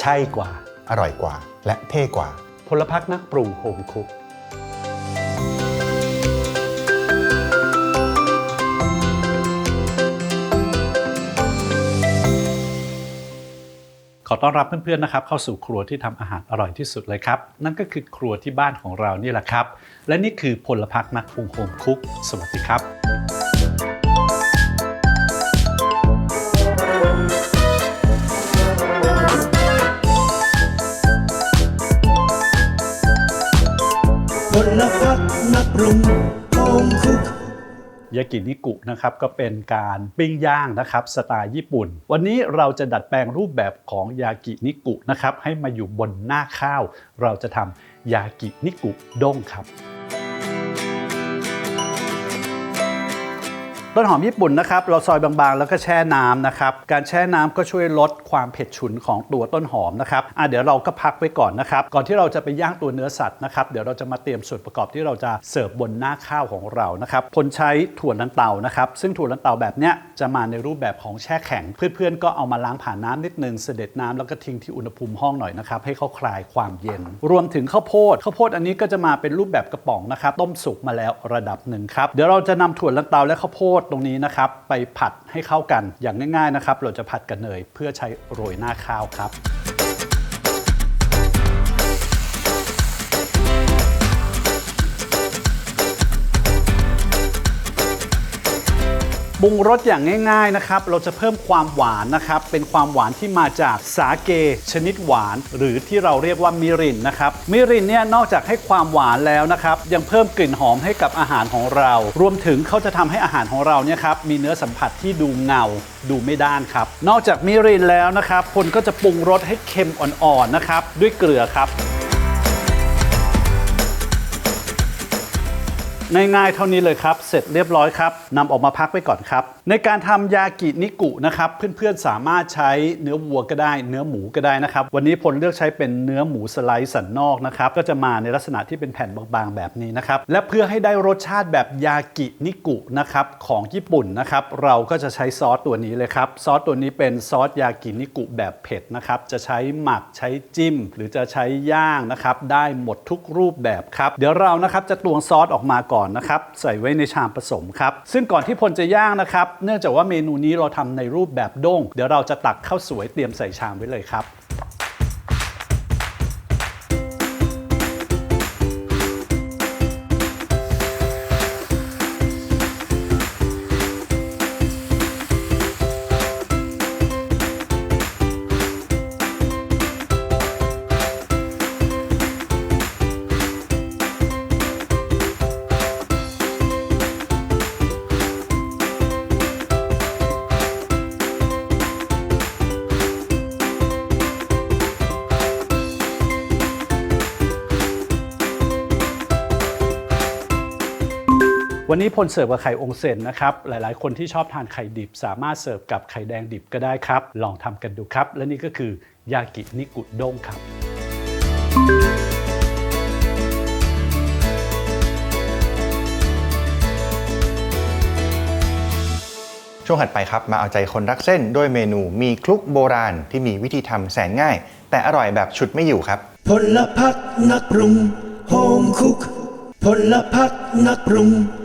ใช่กว่า อร่อยกว่า และเท่กว่า พลพักนักปรุงโฮมคุกขอต้อนรับเพื่อนๆนะครับเข้าสู่ครัวที่ทำอาหารอร่อยที่สุดเลยครับ นั่นก็คือครัวที่บ้านของเรานี่แหละครับ และนี่คือพลพักนักปรุงโฮมคุก สวัสดีครับ พลพัดนักปรุงโฮมคุกยากินิกุนะครับก็เป็นการปิ้งย่างนะครับสไตล์ญี่ปุ่น วันนี้เราจะดัดแปลงรูปแบบของยากินิกุนะครับให้มาอยู่บนหน้าข้าว เราจะทำยากินิกุด้งครับ ต้นหอมญี่ปุ่นนะครับเราซอยบางๆ แล้วก็แช่น้ำนะครับการแช่น้ำก็ช่วยลดความเผ็ดฉุนของตัวต้นหอมนะครับอะเดี๋ยวเราก็พักไว้ก่อนนะครับก่อนที่เราจะไปย่างตัวเนื้อสัตว์นะครับเดี๋ยวเราจะมาเตรียมส่วนประกอบที่เราจะเสิร์ฟบนหน้าข้าวของเรานะครับพลใช้ถั่วลันเตานะครับซึ่งถั่วลันเตาแบบเนี้ยจะมาในรูปแบบของแช่แข็ง เพื่อนๆก็เอามาล้างผ่านน้ำนิดนึงเสด็จน้ำแล้วก็ทิ้งที่อุณหภูมิห้องหน่อยนะครับให้เขาคลายความเย็น รวมถึงข้าวโพดข้าวโพดอันนี้ก็จะมาเป็นรูปแบบกระป๋องนะครับต้มสุกมาแล้วระดับหนึ่งครับเดี๋ยวเราจะนำถั่วลันเตาและข้าวโพดตรงนี้นะครับ ไปผัดให้เข้ากันอย่างง่ายๆนะครับ เราจะผัดกับเนยเพื่อใช้โรยหน้าข้าวครับ ปรุงรสอย่างง่ายๆนะครับ เราจะเพิ่มความหวานนะครับ เป็นความหวานที่มาจากสาเกชนิดหวาน หรือที่เราเรียกว่ามิรินนะครับ มิรินเนี่ยนอกจากให้ความหวานแล้วนะครับ ยังเพิ่มกลิ่นหอมให้กับอาหารของเรา รวมถึงเขาจะทำให้อาหารของเราเนี่ยครับมีเนื้อสัมผัสที่ดูเงา ดูไม่ด้านครับ นอกจากมิรินแล้วนะครับพลก็จะปรุงรสให้เค็มอ่อนๆนะครับ ด้วยเกลือครับ ง่ายๆเท่านี้เลยครับ เสร็จเรียบร้อยครับนำออกมาพักไว้ก่อนครับ ในการทำยากินิกุนะครับ เพื่อนๆสามารถใช้เนื้อวัวก็ได้ เนื้อหมูก็ได้นะครับ วันนี้พลเลือกใช้เป็นเนื้อหมูสไลด์สันนอกนะครับ ก็จะมาในลักษณะที่เป็นแผ่นบางๆ แบบนี้นะครับ และเพื่อให้ได้รสชาติแบบยากินิกุนะครับของญี่ปุ่นนะครับ เราก็จะใช้ซอสตัวนี้เลยครับ ซอสตัวนี้เป็นซอสยากินิกุแบบเผ็ดนะครับ จะใช้หมักใช้จิ้ม หรือจะใช้ย่างนะครับ ได้หมดทุกรูปแบบครับ เดี๋ยวเรานะครับจะตวงซอสออกมาก่อนนะครับใส่ไว้ในชามผสมครับซึ่งก่อนที่พลจะย่างนะครับ เนื่องจากว่าเมนูนี้เราทำในรูปแบบด้ง เดี๋ยวเราจะตักข้าวสวยเตรียมใส่ชามไว้เลยครับ วันนี้พลเสิร์ฟกับไข่องเซนนะครับ หลายๆ คนที่ชอบทานไข่ดิบ สามารถเสิร์ฟกับไข่แดงดิบก็ได้ครับ ลองทำกันดูครับ และนี่ก็คือยากินิกุด้งครับ ช่วงถัดไปครับมาเอาใจคนรักเส้นด้วยเมนูมีคลุกโบราณที่มีวิธีทำแสนง่าย แต่อร่อยแบบฉุดไม่อยู่ครับ พลพักนักปรุงโฮมคุกพลพักนักปรุงโฮ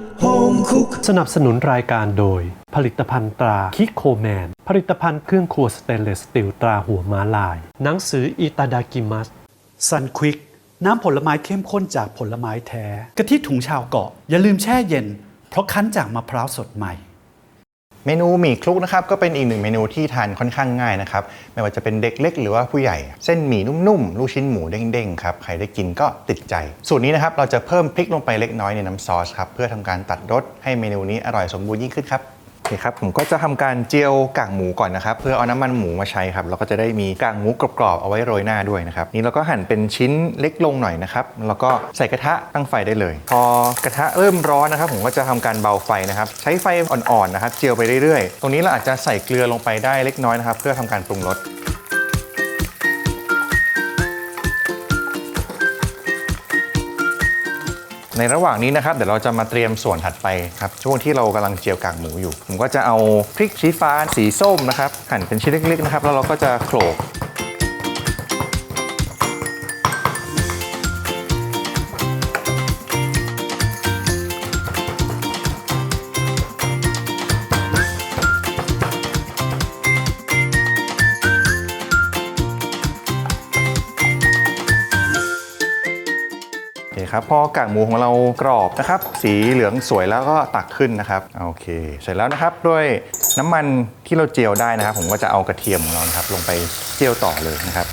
มคุก สนับสนุนรายการโดย ผลิตภัณฑ์ตราคิโคแมน ผลิตภัณฑ์เครื่องครัวสเตนเลสสตีลตราหัวม้าลาย หนังสืออิตาดากิมัสซันควิกน้ำผลไม้เข้มข้นจากผลไม้แท้กะทิถุงชาวเกาะ อย่าลืมแช่เย็น เพราะคั้นจากมะพร้าวสดใหม่ เมนูหมี่คลุกนะครับก็เป็นอีกหนึ่งเมนูที่ทานค่อนข้างง่ายนะครับไม่ว่าจะเป็นเด็กเล็กหรือว่าผู้ใหญ่ เส้นหมี่นุ่มๆ ลูกชิ้นหมูเด้งๆครับใครได้กินก็ติดใจ สูตรนี้นะครับเราจะเพิ่มพริกลงไปเล็กน้อยในน้ำซอสครับเพื่อทำการตัดรสให้เมนูนี้อร่อยสมบูรณ์ยิ่งขึ้นครับ โอเคครับผมก็จะทำการเจียวกากหมูก่อนนะครับ เพื่อเอาน้ำมันหมูมาใช้ครับเราก็จะได้มีกากหมูกรอบๆเอาไว้โรยหน้าด้วยนะครับนี่เราก็หั่นเป็นชิ้นเล็กลงหน่อยนะครับแล้วก็ใส่กระทะตั้งไฟได้เลย พอกระทะเริ่มร้อนนะครับ ผมก็จะทำการเบาไฟนะครับ ใช้ไฟอ่อนๆนะครับ เจียวไปเรื่อยๆ ตรงนี้เราอาจจะใส่เกลือลงไปได้เล็กน้อยนะครับ เพื่อทำการปรุงรส ในระหว่างนี้นะครับเดี๋ยวเราจะมาเตรียมส่วนถัดไปครับช่วงที่เรากำลังเจียวกากหมูอยู่ ผมก็จะเอาพริกชี้ฟ้าสีส้มนะครับหั่นเป็นชิ้นเล็กๆนะครับแล้วเราก็จะโขลก เคครับพอกากหมูของเรากรอบนะครับ สีเหลืองสวยแล้วก็ตักขึ้นนะครับโอเค เสร็จแล้วนะครับด้วยน้ำมันที่เราเจียวได้นะครับ ผมก็จะเอากระเทียมของเรานะครับลงไปเจียวต่อเลยนะครับ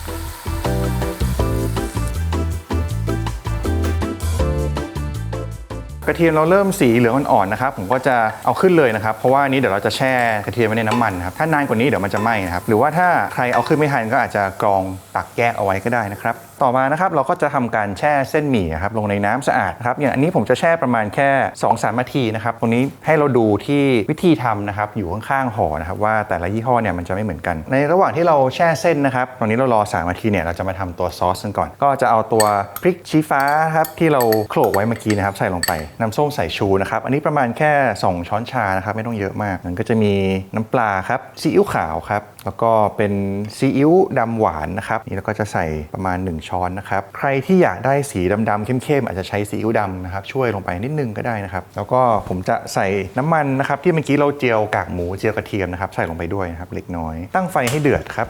กระเทียมเราเริ่มสีเหลืองอ่อนๆนะครับผมก็จะเอาขึ้นเลยนะครับ เพราะว่านนี้เดี๋ยวเราจะแช่กระเทียมไว้ในน้ำมันนะครับถ้านานกว่านี้เดี๋ยวมันจะไหม้นะครับหรือว่าถ้าใครเอาขึ้นไม่ทันก็อาจจะกรองตักแยกเอาไว้ก็ได้นะครับ ต่อมานะครับเราก็จะทำการแช่เส้นหมี่ครับลงในน้ำสะอาดนะครับอย่างอันนี้ผมจะแช่ประมาณแค่2-3นาทีนะครับตรงนี้ให้เราดูที่วิธีทำนะครับอยู่ข้างๆห่อนะครับว่าแต่ละยี่ห้อเนี่ยมันจะไม่เหมือนกัน ในระหว่างที่เราแช่เส้นนะครับตรงนี้เรารอ3นาทีเนี่ยเราจะมาทำตัวซอสกันก่อน ก็จะเอาตัวพริกชี้ฟ้าครับที่เราโขลกไว้เมื่อกี้นะครับใส่ลงไปน้ำส้มสายชูนะครับอันนี้ประมาณแค่ 2 ช้อนชานะครับไม่ต้องเยอะมากมันก็จะมีน้ำปลาครับซีอิ๊วขาวครับ แล้วก็เป็นซีอิ๊วดำหวานนะครับนี่แล้วก็จะใส่ประมาณ 1 ช้อนนะครับใครที่อยากได้สีดำๆเข้มๆอาจจะใช้ซีอิ๊วดำนะครับช่วยลงไปนิดนึงก็ได้นะครับ แล้วก็ผมจะใส่น้ำมันนะครับที่เมื่อกี้เราเจียวกากหมูเจียวกระเทียมนะครับใส่ลงไปด้วยนะครับเล็กน้อย ตั้งไฟให้เดือดครับ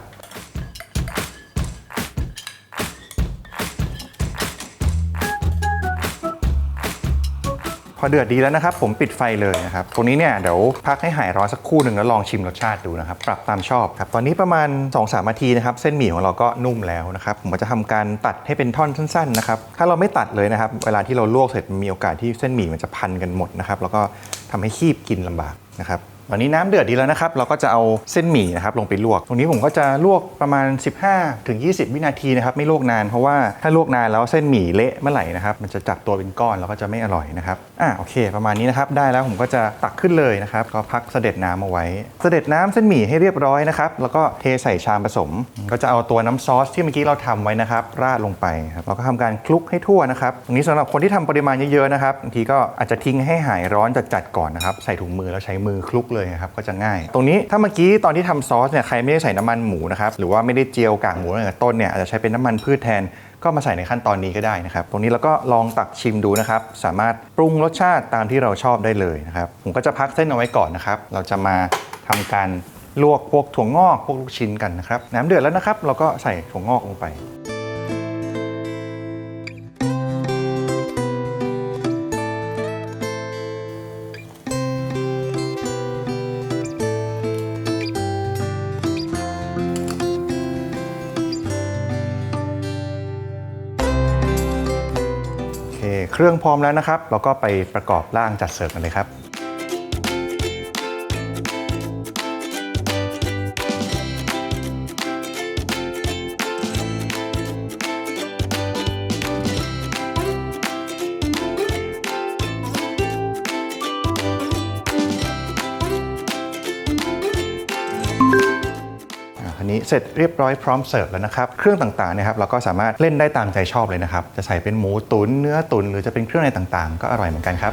พอเดือดดีแล้วนะครับ ผมปิดไฟเลยนะครับตรงนี้เนี่ยเดี๋ยวพักให้หายร้อนสักครู่หนึ่งแล้วลองชิมรสชาติดูนะครับ ปรับตามชอบครับ ตอนนี้ประมาณ 2-3นาทีนะครับ เส้นหมี่ของเราก็นุ่มแล้วนะครับ ผมจะทำการตัดให้เป็นท่อนสั้นๆนะครับ ถ้าเราไม่ตัดเลยนะครับ เวลาที่เราลวกเสร็จมีโอกาสที่เส้นหมี่มันจะพันกันหมดนะครับ แล้วก็ทำให้คีบกินลำบากนะครับ อนนี้น้ำเดือดดีแล้วนะครับ เราก็จะเอาเส้นหมี่นะครับลงไปลวก ตรงนี้ผมก็จะลวกประมาณ 15ถึง20 วินาทีนะครับ ไม่ลวกนานเพราะว่าถ้าลวกนานแล้วเส้นหมี่เละเมื่อไหร่นะครับ มันจะจับตัวเป็นก้อนแล้วก็จะไม่อร่อยนะครับ อะโอเค ประมาณนี้นะครับ ได้แล้วผมก็จะตักขึ้นเลยนะครับ ก็พักเสด็จน้ำเอาไว้ เสด็จน้ำเส้นหมี่ให้เรียบร้อยนะครับ แล้วก็เทใส่ชามผสม ก็จะเอาตัวน้ำซอสที่เมื่อกี้เราทำไว้นะครับ ราดลงไปครับเราก็ทำการคลุกให้ทั่วนะครับตรงนี้สำหรับคนที่ทำปริมาณเยอะๆนะครับบางทีก็อาจจะทิ้งให้หายร้อนจัดๆก่อนนะครับ ใส่ถุงมือแล้วใช้มือคลุกเลยนะครับก็จะง่าย ตรงนี้ถ้าเมื่อกี้ตอนที่ทำซอสเนี่ยใครไม่ได้ใส่น้ำมันหมูนะครับหรือว่าไม่ได้เจียวกากหมูตั้งแต่ต้นเนี่ยอาจจะใช้เป็นน้ำมันพืชแทนก็มาใส่ในขั้นตอนนี้ก็ได้นะครับ ตรงนี้เราก็ลองตักชิมดูนะครับ สามารถปรุงรสชาติตามที่เราชอบได้เลยนะครับ ผมก็จะพักเส้นเอาไว้ก่อนนะครับ เราจะมาทำการลวกพวกถั่วงอกพวกลูกชิ้นกันนะครับ น้ำเดือดแล้วนะครับ เราก็ใส่ถั่วงอกลงไป เครื่องพร้อมแล้วนะครับ เราก็ไปประกอบร่างจัดเสิร์ฟกันเลยครับ สร็จเรียบร้อยพร้อมเสิร์ฟแล้วนะครับ เครื่องต่างๆเนะครับเราก็สามารถเล่นได้ตามใจชอบเลยนะครับ จะใส่เป็นหมูตุนเนื้อตุนหรือจะเป็นเครื่องในต่างๆ ก็อร่อยเหมือนกันครับ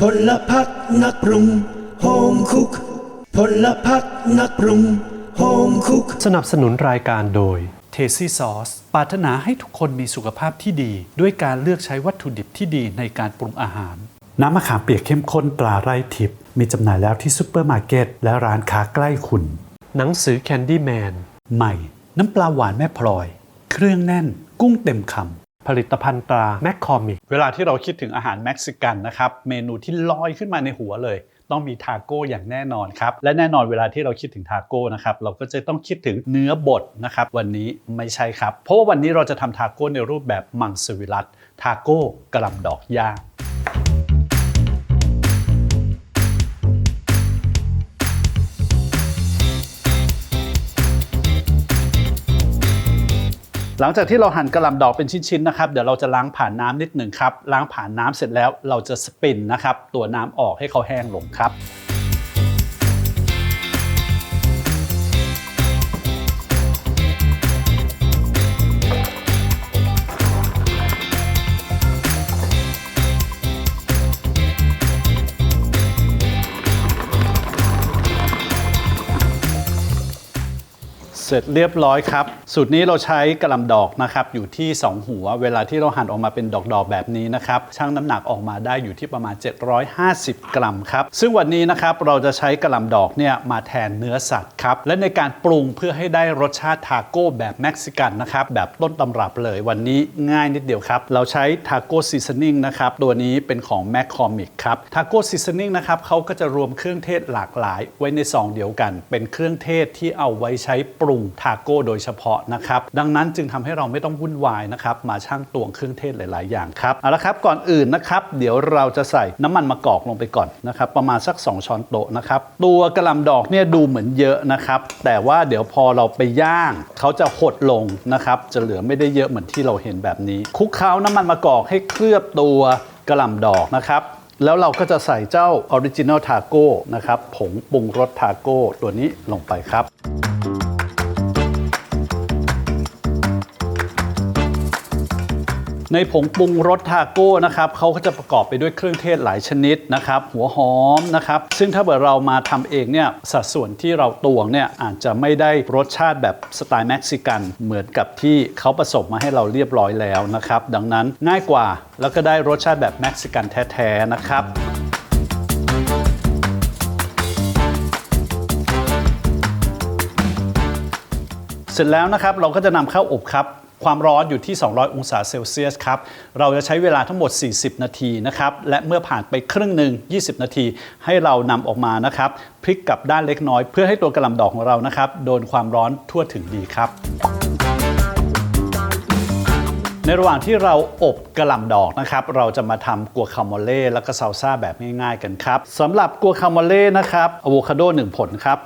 พลพักนักปรุงโฮมคุกพลพักนักปรุงโฮมคุกสนับสนุนรายการโดย เทซี่ซอสปรารถนาให้ทุกคนมีสุขภาพที่ดี ด้วยการเลือกใช้วัตถุดิบที่ดีในการปรุงอาหาร น้ำมะขามเปียกเข้มข้นตราไร่ทิพย์มีจำหน่ายแล้วที่ซูเปอร์มาร์เก็ตและร้านค้าใกล้คุณ หนังสือ Candyman ใหม่ น้ำปลาหวานแม่พลอย เครื่องแน่น กุ้งเต็มคำผลิตภัณฑ์ตราแมคคอมิกเวลาที่เราคิดถึงอาหารเม็กซิกันนะครับ เมนูที่ลอยขึ้นมาในหัวเลย ต้องมีทาโก้อย่างแน่นอนครับ และแน่นอนเวลาที่เราคิดถึงทาโก้นะครับ เราก็จะต้องคิดถึงเนื้อบดนะครับ วันนี้ไม่ใช่ครับ เพราะว่าวันนี้เราจะทำทาโก้ในรูปแบบมังสวิรัตทาโก้กระลำดอกย่าง หลังจากที่เราหั่นกระหล่ำดอกเป็นชิ้นๆนะครับเดี๋ยวเราจะล้างผ่านน้ำนิดหนึ่งครับล้างผ่านน้ำเสร็จแล้วเราจะสปินนะครับตัวน้ำออกให้เขาแห้งลงครับ เสร็จเรียบร้อยครับ สูตรนี้เราใช้กระลำดอกนะครับอยู่ที่ 2 หัว เวลาที่เราหั่นออกมาเป็นดอกๆแบบนี้นะครับชั่งน้ำหนักออกมาได้อยู่ที่ประมาณ 750 กรัมครับซึ่งวันนี้นะครับเราจะใช้กระลำดอกเนี่ยมาแทนเนื้อสัตว์ครับและในการปรุงเพื่อให้ได้รสชาติทาโก้แบบเม็กซิกันนะครับแบบต้นตำรับเลยวันนี้ง่ายนิดเดียวครับเราใช้ทาโก้ซีซันนิ่งนะครับตัวนี้เป็นของแมคคอมิกครับทาโก้ซีซันนิ่งนะครับเขาก็จะรวมเครื่องเทศหลากหลายไว้ในซองเดียวกัน เป็นเครื่องเทศที่เอาไว้ใช้ปรุงทาโก้โดยเฉพาะนะครับ ดังนั้นจึงทำให้เราไม่ต้องวุ่นวายนะครับ มาชั่งตวงเครื่องเทศหลาย ๆ อย่างครับ เอาละครับ ก่อนอื่นนะครับ เดี๋ยวเราจะใส่น้ำมันมะกอกลงไปก่อนนะครับ ประมาณสัก 2 ช้อนโต๊ะนะครับ ตัวกระลำดอกเนี่ยดูเหมือนเยอะนะครับ แต่ว่าเดี๋ยวพอเราไปย่าง เขาจะหดลงนะครับ จะเหลือไม่ได้เยอะเหมือนที่เราเห็นแบบนี้ คลุกเคล้าน้ำมันมะกอกให้เคลือบตัวกระลำดอกนะครับแล้วเราก็จะใส่เจ้าออริจิน l ลทาโก้นะครับ ผงปรุงรสทาโก้ตัวนี้ลงไปครับ ในผงปรุงรสทาโก้นะครับเขาก็จะประกอบไปด้วยเครื่องเทศหลายชนิดนะครับหัวหอมนะครับซึ่งถ้าเกิดเรามาทำเองเนี่ยสัดส่วนที่เราตวงเนี่ยอาจจะไม่ได้รสชาติแบบสไตล์เม็กซิกันเหมือนกับที่เขาผสมมาให้เราเรียบร้อยแล้วนะครับดังนั้นง่ายกว่าแล้วก็ได้รสชาติแบบเม็กซิกันแท้ๆนะครับเสร็จแล้วนะครับเราก็จะนำเข้าอบครับ ความร้อนอยู่ที่ 200 องศาเซลเซียสครับ เราจะใช้เวลาทั้งหมด 40 นาทีนะครับ และเมื่อผ่านไปครึ่งหนึ่ง 20 นาที ให้เรานำออกมานะครับ พลิกกลับด้านเล็กน้อย เพื่อให้ตัวกระหล่ำดอกของเรานะครับ โดนความร้อนทั่วถึงดีครับในระหว่างที่เราอบกระหล่ำดอกนะครับ เราจะมาทำกัวคาโมเล่แล้วก็ซาลซ่าแบบง่ายๆกันครับสำหรับกัวคาโมเล่นะครับอะโวคาโด1ผลครับ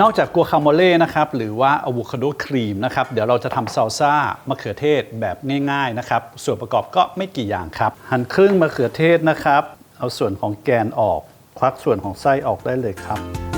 นอกจากกัวคาโมเล่นะครับหรือว่าอะโวคาโดครีมนะครับเดี๋ยวเราจะทำซาลซ่ามะเขือเทศแบบง่ายๆนะครับส่วนประกอบก็ไม่กี่อย่างครับ หั่นครึ่งมะเขือเทศนะครับ เอาส่วนของแกนออก ควักส่วนของไส้ออกได้เลยครับ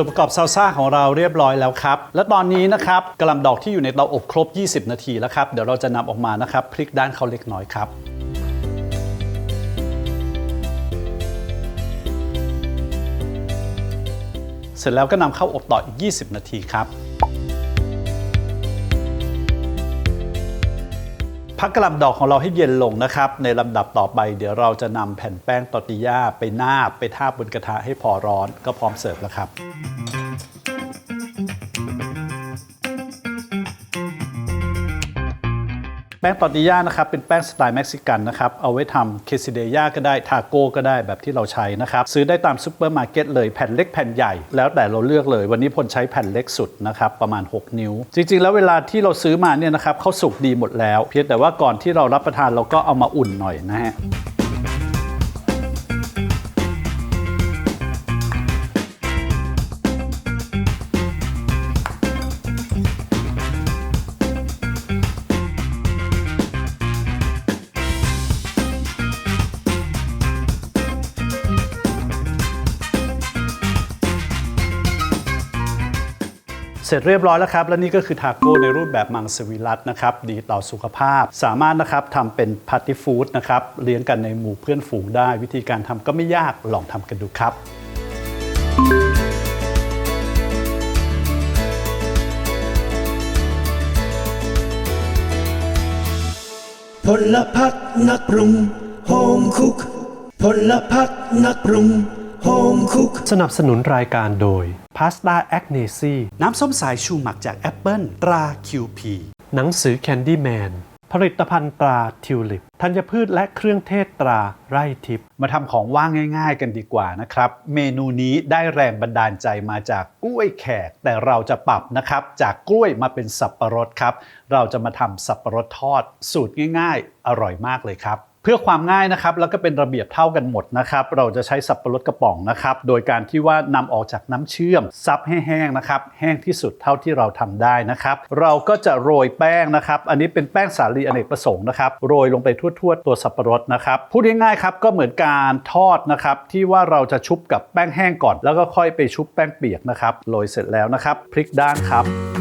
ส่วนประกอบซาลซ่าของเราเรียบร้อยแล้วครับ และตอนนี้นะครับกระลำดอกที่อยู่ในเตาอบครบ 20 นาทีแล้วครับ เดี๋ยวเราจะนำออกมานะครับพลิกด้านเขาเล็กน้อยครับเสร็จแล้วก็นำเข้าอบต่ออีก 20 นาทีครับ พักกระหลำดอกของเราให้เย็นลงนะครับ ในลำดับต่อไปเดี๋ยวเราจะนำแผ่นแป้งตอร์ติญาไปนาบไปทาบบนกระทะให้พอร้อนก็พร้อมเสิร์ฟแล้วครับ แป้งตอร์ติย่านะครับเป็นแป้งสไตล์เม็กซิกันนะครับเอาไว้ทำเคซิเดย่าก็ได้ทาโก้ก็ได้แบบที่เราใช้นะครับซื้อได้ตามซูเปอร์มาร์เก็ตเลยแผ่นเล็กแผ่นใหญ่ แล้วแต่เราเลือกเลย วันนี้พลใช้แผ่นเล็กสุดนะครับประมาณ 6 นิ้ว จริง ๆ แล้วเวลาที่เราซื้อมาเนี่ยนะครับเขาสุกดีหมดแล้ว เพียงแต่ว่าก่อนที่เรารับประทานเราก็เอามาอุ่นหน่อยนะฮะ เสร็จเรียบร้อยแล้วครับ และนี่ก็คือทาโก้ในรูปแบบมังสวิรัตนะครับ ดีต่อสุขภาพ สามารถนะครับทำเป็นพาร์ตี้ฟู้ดนะครับ เลี้ยงกันในหมู่เพื่อนฝูงได้ วิธีการทำก็ไม่ยากลองทำกันดูครับ พลพักนักปรุงโฮมคุกพลพักนักปรุง มคุก สนับสนุนรายการโดยพาสต้าแอคเนซีน้ำส้มสายชูหมักจากแอปเปิลตรา QP หนังสือแคนดี้แมนผลิตภัณฑ์ตราทิวลิปธัญพืชและเครื่องเทศตราไร่ทิพย์มาทำของว่างง่าย ๆ กันดีกว่านะครับ เมนูนี้ได้แรงบันดาลใจมาจากกล้วยแขก แต่เราจะปรับนะครับ จากกล้วยมาเป็นสับปะรดครับ เราจะมาทำสับปะรดทอด สูตรง่าย ๆ อร่อยมากเลยครับเพื่อความง่ายนะครับแล้วก็เป็นระเบียบเท่ากันหมดนะครับเราจะใช้สับปะรดกระป๋องนะครับโดยการที่ว่านำออกจากน้ำเชื่อมซับให้แห้งนะครับแห้งที่สุดเท่าที่เราทำได้นะครับ เราก็จะโรยแป้งนะครับอันนี้เป็นแป้งสาลีอเนกประสงค์นะครับโรยลงไปทั่วๆตัวสับปะรดนะครับพูดง่ายๆครับก็เหมือนการทอดนะครับที่ว่าเราจะชุบกับแป้งแห้งก่อน แล้วก็ค่อยไปชุบแป้งเปียกนะครับโรยเสร็จแล้วนะครับพลิกด้านครับ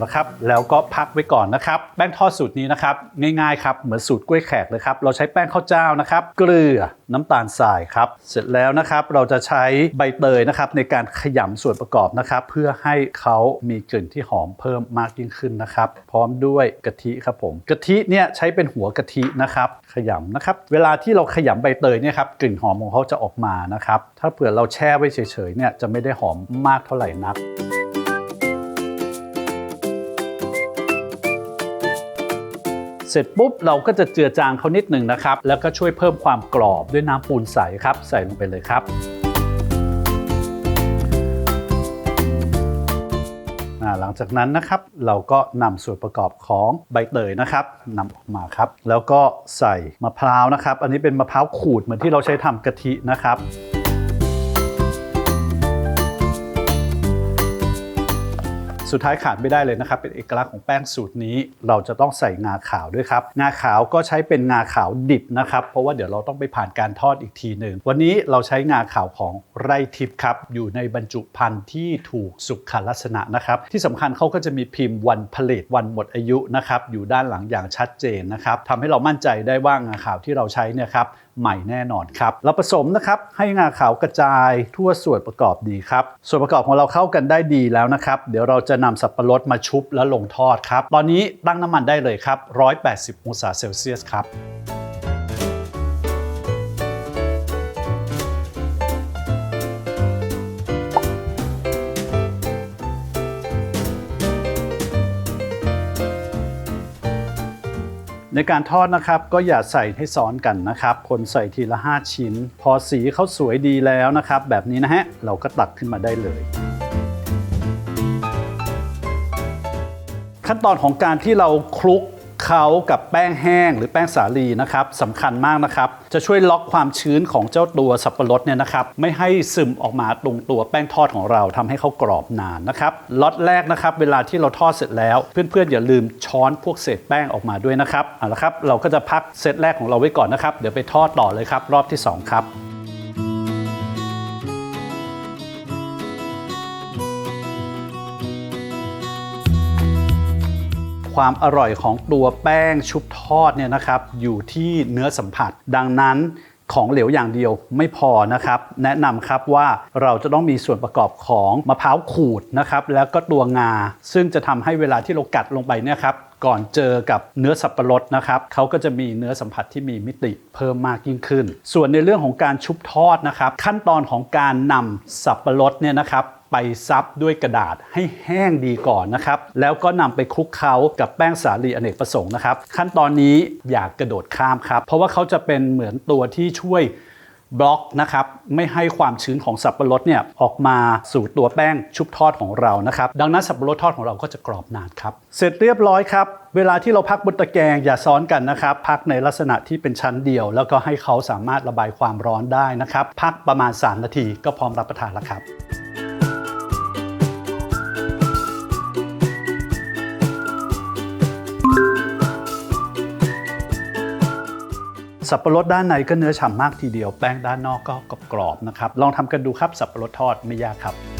แล้วครับแล้วก็พักไว้ก่อนนะครับแป้งทอดสูตรนี้นะครับง่ายๆครับเหมือนสูตรกล้วยแขกเลยครับเราใช้แป้งข้าวเจ้านะครับเกลือน้ำตาลทรายครับเสร็จแล้วนะครับเราจะใช้ใบเตยนะครับในการขยำส่วนประกอบนะครับเพื่อให้เขามีกลิ่นที่หอมเพิ่มมากยิ่งขึ้นนะครับพร้อมด้วยกะทิครับผมกะทิเนี่ยใช้เป็นหัวกะทินะครับขยำนะครับเวลาที่เราขยำใบเตยเนี่ยครับกลิ่นหอมของเขาจะออกมานะครับถ้าเผื่อเราแช่ไว้เฉยๆเนี่ยจะไม่ได้หอมมากเท่าไหร่นัก เสร็จปุ๊บเราก็จะเจือจางเขานิดหนึ่งนะครับ แล้วก็ช่วยเพิ่มความกรอบด้วยน้ำปูนใสครับ ใส่ลงไปเลยครับอ่าหลังจากนั้นนะครับเราก็นำส่วนประกอบของใบเตยนะครับนำออกมาครับ แล้วก็ใส่มะพร้าวนะครับ อันนี้เป็นมะพร้าวขูดเหมือนที่เราใช้ทำกะทินะครับ สุดท้ายขาดไม่ได้เลยนะครับ เป็นเอกลักษณ์ของแป้งสูตรนี้ เราจะต้องใส่งาขาวด้วยครับ งาขาวก็ใช้เป็นงาขาวดิบนะครับ เพราะว่าเดี๋ยวเราต้องไปผ่านการทอดอีกทีหนึ่ง วันนี้เราใช้งาขาวของไร่ทิพย์ครับ อยู่ในบรรจุภัณฑ์ที่ถูกสุขลักษณะนะครับ ที่สำคัญเขาก็จะมีพิมพ์วันผลิตวันหมดอายุนะครับ อยู่ด้านหลังอย่างชัดเจนนะครับทำให้เรามั่นใจได้ว่างาขาวที่เราใช้เนี่ยครับ ใหม่แน่นอนครับเราผสมนะครับให้งาขาวกระจายทั่วส่วนประกอบดีครับ ส่วนประกอบของเราเข้ากันได้ดีแล้วนะครับ เดี๋ยวเราจะนำสับปะรดมาชุบและลงทอดครับ ตอนนี้ตั้งน้ำมันได้เลยครับ 180 องศาเซลเซียสครับ ในการทอดนะครับก็อย่าใส่ให้ซ้อนกันนะครับ คนใส่ทีละ 5 ชิ้น พอสีเขาสวยดีแล้วนะครับ แบบนี้นะฮะเราก็ตักขึ้นมาได้เลย ขั้นตอนของการที่เราคลุก เขากับแป้งแห้งหรือแป้งสาลีนะครับสำคัญมากนะครับ จะช่วยล็อกความชื้นของเจ้าตัวสับปะรดเนี่ยนะครับ ไม่ให้ซึมออกมาตรงตัวแป้งทอดของเราทำให้เขากรอบนานนะครับล็อตแรกนะครับ เวลาที่เราทอดเสร็จแล้ว เพื่อนๆ อย่าลืมช้อนพวกเศษแป้งออกมาด้วยนะครับเอาละครับ เราก็จะพักเซตแรกของเราไว้ก่อนนะครับ เดี๋ยวไปทอดต่อเลยครับ รอบที่สองครับ ความอร่อยของตัวแป้งชุบทอดเนี่ยนะครับอยู่ที่เนื้อสัมผัส ดังนั้นของเหลวอย่างเดียวไม่พอนะครับ แนะนำครับว่าเราจะต้องมีส่วนประกอบของมะพร้าวขูดนะครับแล้วก็ตัวงา ซึ่งจะทำให้เวลาที่เรากัดลงไปเนี่ยครับก่อนเจอกับเนื้อสับปะรดนะครับเขาก็จะมีเนื้อสัมผัสที่มีมิติเพิ่มมากยิ่งขึ้น ส่วนในเรื่องของการชุบทอดนะครับ ขั้นตอนของการนำสับปะรดเนี่ยนะครับ ไปซับด้วยกระดาษให้แห้งดีก่อนนะครับ แล้วก็นำไปคลุกเคล้ากับแป้งสาลีอเนกประสงค์นะครับ ขั้นตอนนี้อย่ากระโดดข้ามครับ เพราะว่าเขาจะเป็นเหมือนตัวที่ช่วยบล็อกนะครับไม่ให้ความชื้นของสับปะรดเนี่ยออกมาสู่ตัวแป้งชุบทอดของเรานะครับ ดังนั้นสับปะรดทอดของเราก็จะกรอบนานครับ เสร็จเรียบร้อยครับ เวลาที่เราพักบนตะแกรงอย่าซ้อนกันนะครับ พักในลักษณะที่เป็นชั้นเดียว แล้วก็ให้เขาสามารถระบายความร้อนได้นะครับ พักประมาณ 3 นาทีก็พร้อมรับประทานแล้วครับ สับปะรดด้านในก็เนื้อฉ่ำมากทีเดียว แป้งด้านนอกก็กรอบๆนะครับ ลองทำกันดูครับสับปะรดทอดไม่ยากครับ